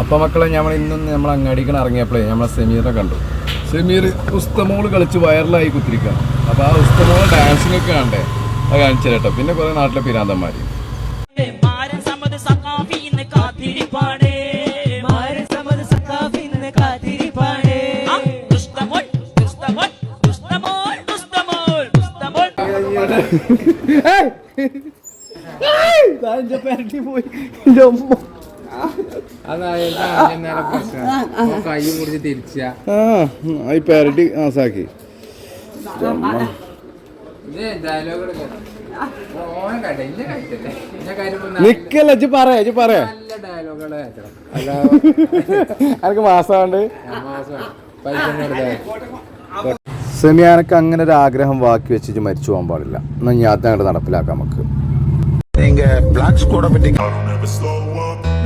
അപ്പം മക്കളെ നമ്മൾ ഇന്നും നമ്മൾ അങ്ങാടിക്കണ ഇറങ്ങിയപ്പോഴേ നമ്മളെ സെമീറിനെ കണ്ടു. സെമീർ ഉസ്തമോൾ കളിച്ച് വൈറലായി കുത്തിരിക്കുകയാണ് അപ്പോൾ ആ ഉസ്തമോൾ ഡാൻസിങ്ങൊക്കെ കണ്ടേ. അത് കാണിച്ചു കേട്ടോ പിന്നെ കുറേ നാട്ടിലെ പിരാന്തന്മാർ മാരൻ ആ, ഈ പാരഡി ആസാക്കി മാസമുണ്ട് സെമിയാനക്ക് അങ്ങനെ ഒരു ആഗ്രഹം വാക്കി വെച്ചിട്ട് മരിച്ചു പോകാൻ പാടില്ല എന്നാൽ ഞാൻ അങ്ങോട്ട് നടപ്പിലാക്കാം നമുക്ക്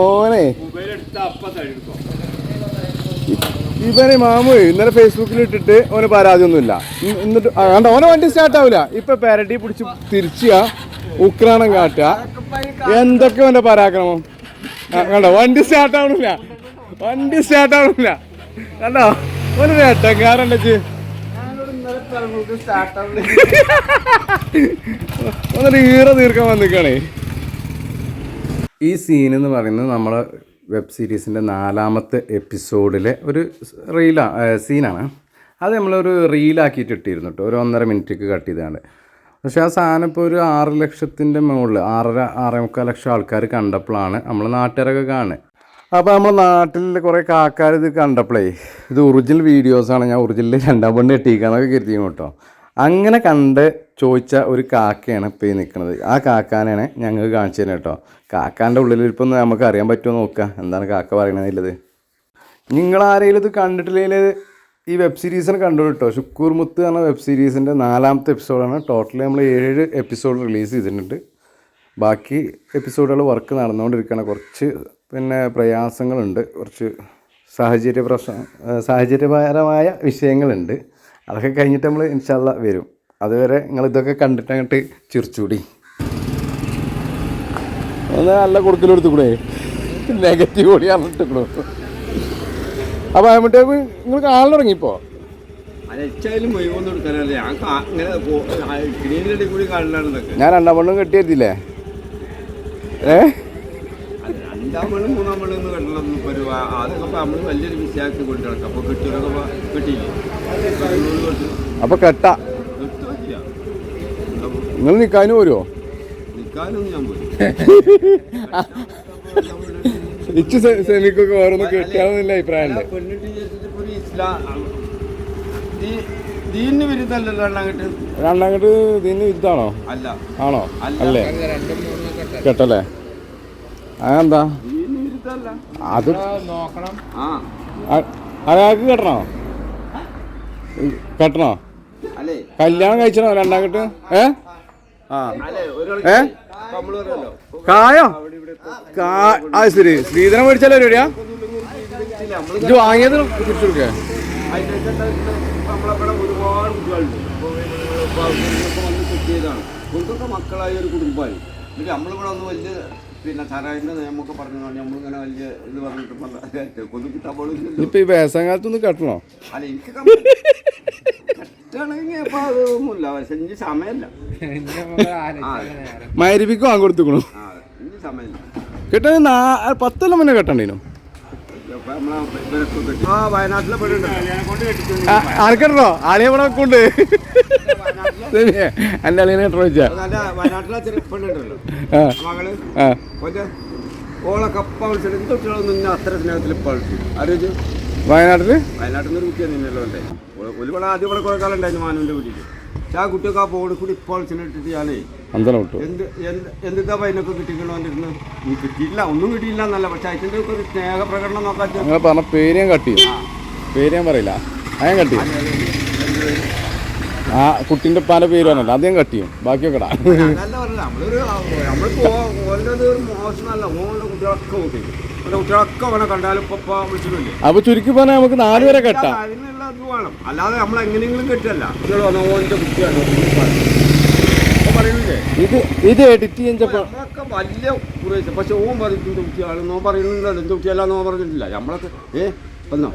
ഓനെ. ഇവനെ മാമു ഇന്നലെ ഫേസ്ബുക്കിൽ ഇട്ടിട്ട് ഓന് പരാതിയൊന്നുമില്ല. ഒന്നുമില്ല എന്നിട്ട് അതുകൊണ്ട് കണ്ടോ? ഓനെ വണ്ടി സ്റ്റാർട്ട് ആവില്ല ഇപ്പൊ പെരട്ടി പിടിച്ച് തിരിച്ചുക ഉക്രാണം കാട്ടുക. എന്തൊക്കെ ഓന്റെ പരാക്രമം? കണ്ടോ? വണ്ടി സ്റ്റാർട്ട് ആവണില്ല. വണ്ടി സ്റ്റാർട്ട് ആവണില്ല. കണ്ടോ? ഒരു നേട്ടക്കാരണ്ടച്ച് ഒന്നൊരു ഈറ തീർക്കാൻ വന്നിക്കണേ. ഈ സീൻ എന്ന് പറയുന്നത് നമ്മളെ വെബ് സീരീസിന്റെ നാലാമത്തെ എപ്പിസോഡിലെ ഒരു റീലാ സീനാണ് അത് നമ്മളൊരു റീലാക്കിയിട്ട് ഇട്ടിരുന്നു കേട്ടോ ഒരു ഒന്നര മിനിറ്റേക്ക് കട്ട് ചെയ്താണ് പക്ഷേ ആ സാധനം ഇപ്പോൾ ഒരു ആറ് ലക്ഷത്തിന്റെ മുകളിൽ ആറര ആറേ മുക്കാൽ ലക്ഷം ആൾക്കാർ കണ്ടപ്പോഴാണ് നമ്മൾ നാട്ടുകാരൊക്കെ കാണുന്നത് അപ്പോൾ നമ്മൾ നാട്ടിൽ കുറേ കാക്കാർ ഇത് കണ്ടപ്പോഴേ ഇത് ഒറിജിനൽ വീഡിയോസാണ് ഞാൻ ഒറിജിനൽ രണ്ടാം പണ്ട് എട്ടിക്കാന്നൊക്കെ കരുതിയും കേട്ടോ അങ്ങനെ കണ്ട് ചോദിച്ച ഒരു കാക്കയാണ് ഇപ്പോൾ ഈ നിൽക്കുന്നത് ആ കാക്കാനാണ് ഞങ്ങൾക്ക് കാണിച്ചു തരുന്നത് കേട്ടോ. കാക്കാന്റെ ഉള്ളിലിരിപ്പൊന്ന് ഇപ്പം നമുക്ക് അറിയാൻ പറ്റുമോ നോക്കുക. എന്താണ് കാക്ക പറയണതില്ലത് നിങ്ങൾ ആരെങ്കിലും ഇത് കണ്ടിട്ടില്ലെങ്കിൽ ഈ വെബ് സീരീസിന് കണ്ടു കേട്ടോ. ഷുക്കൂർ മുത്ത് എന്ന വെബ് സീരീസിന്റെ നാലാമത്തെ എപ്പിസോഡാണ് ടോട്ടലി നമ്മൾ ഏഴ് എപ്പിസോഡ് റിലീസ് ചെയ്തിട്ടുണ്ട്. ബാക്കി എപ്പിസോഡുകൾ വർക്ക് നടന്നുകൊണ്ടിരിക്കുകയാണ്. കുറച്ച് പിന്നെ പ്രയാസങ്ങളുണ്ട്. കുറച്ച് സാഹചര്യ പ്രശ്ന സാഹചര്യപരമായ വിഷയങ്ങളുണ്ട്. അതൊക്കെ കഴിഞ്ഞിട്ട് നമ്മൾ ഇൻഷാല്ല വരും. അതുവരെ നിങ്ങൾ ഇതൊക്കെ കണ്ടിട്ട് അങ്ങോട്ട് ചിരിച്ചുകൂടി ഒന്ന് നല്ല കൊടുക്കലെടുത്തുകൂടെ നെഗറ്റീവ് കൂടി അറിഞ്ഞിട്ടുള്ളൂ അപ്പോൾ ആകുമ്പോഴത്തേക്ക് നിങ്ങൾ കാണാൻ തുടങ്ങിയപ്പോൾ ഞാൻ രണ്ടാം പെണ്ണും കെട്ടിയെത്തില്ലേ ഏ? രണ്ടാം മണി മൂന്നാം മണി എന്ന് കണ്ടതൊന്നും ഇപ്പൊ അതൊക്കെ നമ്മൾ വലിയൊരു വിഷയാക്കി കൊണ്ടു നടക്കും. അപ്പൊ കെട്ടിയതൊക്കെ കെട്ടിയില്ലേ. അപ്പോൾ കെട്ട. നിങ്ങൾ നിൽക്കാനും വരുമോ നിൽക്കാനൊന്നും ഞാൻ പോയി ഇച്ച് സെമിക്കൊക്കെ ഓരോന്ന് കെട്ടിയാണെന്നില്ല അഭിപ്രായം ഉണ്ട് പെണ്ണിട്ട് വിചാരിച്ചിട്ട് ഇപ്പൊ ഒരു ഇസ്ലാം ദീ- ദീനിന് വിരുദ്ധാണോ അല്ല. ആണോ? അല്ല. അല്ലേ? കെട്ടല്ലേ? അതെന്താ? അത് നോക്കണം. ആ. അ- അയാൾക്ക് കെട്ടണോ? കെട്ടണോ? അല്ലേ. കല്യാണം കഴിച്ചണോ? ഏ? അല്ലേ ഒരാൾ ഏ? പറയല്ലോ. കായോ? കാ ആ ശരി. ശ്രീധനം മേടിച്ചാലോ ഒരു ഇത് വാങ്ങിയത് തിരിച്ചു കൊടുക്കേ. ഒരുപാട് കുട്ടികളുണ്ട്. മക്കളായ ഒരു കുടുംബമായി. എന്നിട്ട് നമ്മളിവിടെ വന്ന് വലിയ പിന്നെ തരാതിന്റെ നിയമമൊക്കെ പറഞ്ഞു നമ്മളിങ്ങനെ വലിയ ഇത് പറഞ്ഞിട്ട് കൊതു കിട്ടാൻ പോലും ഇപ്പൊ ഈ വേസം കാലത്തൊന്ന് കെട്ടണോ? അല്ല എനിക്ക് കെട്ടണമെങ്കിൽ അപ്പൊ അതൊന്നുമില്ല. പക്ഷെ എനിക്ക് സമയമല്ല. ആ കൊടുത്തുക്കണു. ആ എനിക്ക് സമയമില്ല. കെട്ടാൻ നാ പത്തൊല്ലം മുന്നേ കെട്ടണ്ടേനു? ആ വയനാട്ടിലെ പെടുന്നുണ്ട് ആർക്കെട്ടോ ആളെ കൊണ്ട് അളിയനെ വെച്ചാ നല്ല വയനാട്ടിലെ വയനാട്ടിൽ നിന്ന് കുട്ടിയാണ് നിന്നല്ലോ ആദ്യം ഇവിടെ കുറേ കാലം ഉണ്ടായിരുന്നു മാനുവിന്റെ വീട്ടിൽ പക്ഷെ ആ കുട്ടിയൊക്കെ ആ കൂടി ഇപ്പോൾ ഇട്ടിട്ട് ഞാനേ അന്തരം വിട്ടു. എന്ത് എന്ത് എന്തിട്ടാ പൈനൊക്കെ കിട്ടിക്കണോണ്ടിരുന്ന് നീ കിട്ടിയില്ല ഒന്നും കിട്ടിയില്ല എന്നല്ല. പക്ഷെ ഒരു നോക്കാൻ പറഞ്ഞ പേര് ഞാൻ കട്ടി പേര് ഞാൻ പറയില്ല. അയാൻ ഞാൻ കട്ട് ആ കുട്ടിന്റെ പാല പേര് പറഞ്ഞല്ലോ അദ്ദേഹം ഞാൻ കട്ട് ചെയ്യും ബാക്കിയൊക്കെ ഇടാം. വിളിച്ചിട്ടില്ലേ ചുരുക്കി പറഞ്ഞാൽ നമുക്ക് നാല് വരെ കെട്ടാം. അല്ലാതെ നമ്മൾ എങ്ങനെയെങ്കിലും കെട്ടല്ല അപ്പൊ ഇത് ഇത് എഡിറ്റ് ചെയ്യുമ്പോൾ വലിയ പക്ഷെ ഓൻ പറഞ്ഞിട്ടുണ്ട് കുട്ടിയാണ് നോ പറയുന്നില്ല എന്ത് കുട്ടിയല്ല നോ പറഞ്ഞിട്ടില്ല. നമ്മളൊക്കെ ഏ? വന്നോ?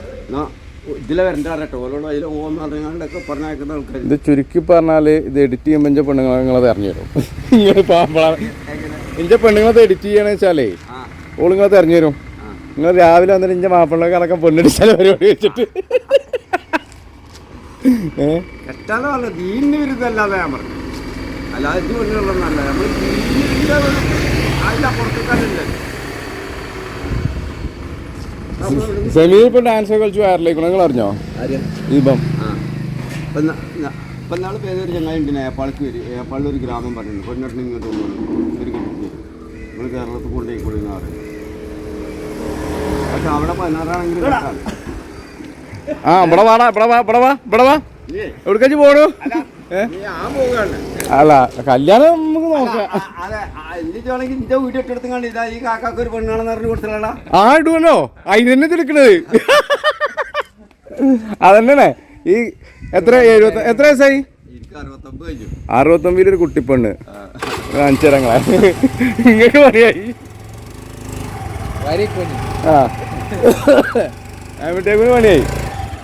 ഇതിലെ വരണ്ട കേട്ടോ. ഓരോട് അതിൽ ഓൻ പറഞ്ഞാണ്ടൊക്കെ പറഞ്ഞേക്കുന്ന ആൾക്കാർ ഇത് ചുരുക്കി പറഞ്ഞാൽ ഇത് എഡിറ്റ് ചെയ്യുമ്പോൾ എന്റെ പെണ്ണുങ്ങളെ നിങ്ങളത് അറിഞ്ഞു തരും ഇങ്ങനെ പാമ്പളാണ് എന്റെ പെണ്ണുങ്ങളത് എഡിറ്റ് ചെയ്യണമെന്ന് വെച്ചാലേ ഓളുങ്ങളത് തരും നിങ്ങൾ രാവിലെ വന്നിട്ട് എന്റെ മാപ്പിളൊക്കെ അടക്കം പെണ്ണടിച്ചാൽ പരിപാടി വെച്ചിട്ട്. ഏഹ് ദീനിന് വിരുദ്ധമല്ലാതെ ഞാൻ പറഞ്ഞു. അല്ലാതെ ഇത് നമ്മൾ ഒരു അതിന്റെ അപ്പുറത്തേക്കല്ലേ സെമി ഇപ്പൊ ഡാൻസ് കളിച്ച് വയറിലേക്കണം നിങ്ങൾ അറിഞ്ഞോ? ഇപ്പം ഇപ്പം നാളെ പേരൊരു ചങ്ങായി ഉണ്ട് നേപ്പാൾക്ക് വരും. നേപ്പാളിൽ ഒരു ഗ്രാമം പറഞ്ഞു പൊന്നിട്ട് ഇങ്ങോട്ട് കൊണ്ടുവന്നു ഒരു കിട്ടി. നമ്മൾ കേരളത്തിൽ കൊണ്ടുപോയി കൊടുക്കുന്ന പറയും പക്ഷെ അവിടെ പതിനാറാണെങ്കിൽ. ആ ഇവിടെ വാടാ ഇവിടെ വാ ഇവിടെ വാ ഇവിടെ വാ. എവിടേക്കാച്ചു പോണു? അല്ല കല്യാണം നോക്കാം. ആ, തിരക്കണത് എന്നിട്ടാണെങ്കിൽ നിന്റെ വീട് ഇട്ടെടുത്ത് ഇതാ ഈ കാക്കാക്ക് ഒരു പെണ്ണാണെന്ന് പറഞ്ഞു കൊടുത്തില്ലടാ. ആ ഇടുവല്ലോ അതിന് തന്നെ അതന്നെ ഈ എത്ര എഴുപത്തി എത്ര വയസ്സായി? അറുപത്തൊമ്പതിലൊരു കുട്ടിപ്പെണ്ണ് കാണിച്ചു തരങ്ങളെ. നിങ്ങൾക്ക് പറയായി ആ. അവിടേക്ക് പണിയായി